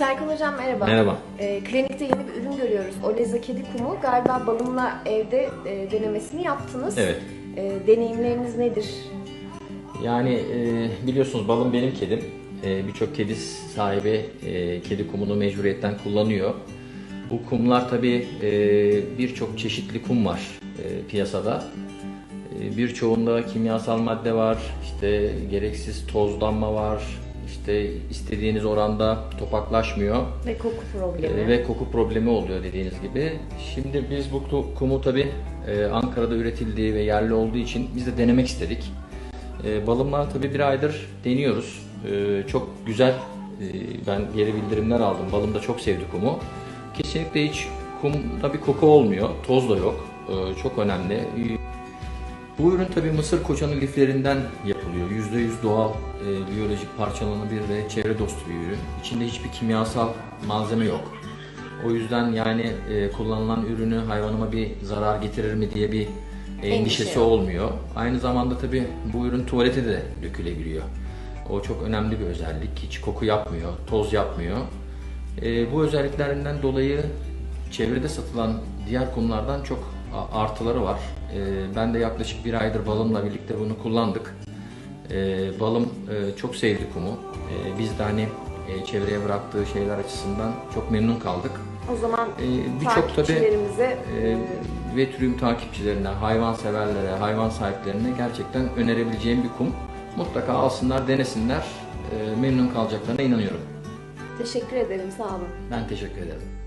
Serkan Hocam merhaba. Merhaba. Ee, klinikte yeni bir ürün görüyoruz. Oleza kedi kumu. Galiba balımla evde e, denemesini yaptınız. Evet. E, deneyimleriniz nedir? Yani e, biliyorsunuz balım benim kedim. E, Birçok kedi sahibi e, kedi kumunu mecburiyetten kullanıyor. Bu kumlar tabii e, birçok çeşitli kum var e, piyasada. E, birçoğunda kimyasal madde var, işte gereksiz tozlanma var, işte istediğiniz oranda topaklaşmıyor. Ve koku problemi. E, ve koku problemi oluyor dediğiniz gibi. Şimdi biz bu ku- kumu tabi Ankara'da üretildiği ve yerli olduğu için biz de denemek istedik. E, balımla tabi bir aydır deniyoruz. E, çok güzel e, ben geri bildirimler aldım. Balım da çok sevdi kumu. Kesinlikle hiç kumda bir koku olmuyor. Toz da yok. E, çok önemli. Bu ürün tabii mısır koçanı liflerinden yapılıyor. %100 doğal, e, biyolojik parçalanabilir ve çevre dostu bir ürün. İçinde hiçbir kimyasal malzeme yok. O yüzden yani e, kullanılan ürünü hayvanıma bir zarar getirir mi diye bir endişesi yok. olmuyor. Aynı zamanda tabii bu ürün tuvalete de dökülebiliyor. O çok önemli bir özellik. Hiç koku yapmıyor, toz yapmıyor. E, bu özelliklerinden dolayı çevrede satılan diğer kumlardan çok artıları var. E, ben de yaklaşık bir aydır balımla birlikte bunu kullandık. E, balım e, çok sevdi kumu. E, biz de hani e, çevreye bıraktığı şeyler açısından çok memnun kaldık. O zaman E, Birçok tabii takipçilerimize e, e, veteriner takipçilerine, hayvan severlere, hayvan sahiplerine gerçekten önerebileceğim bir kum. Mutlaka alsınlar, denesinler. E, memnun kalacaklarına inanıyorum. teşekkür ederim. Sağ olun. Ben teşekkür ederim.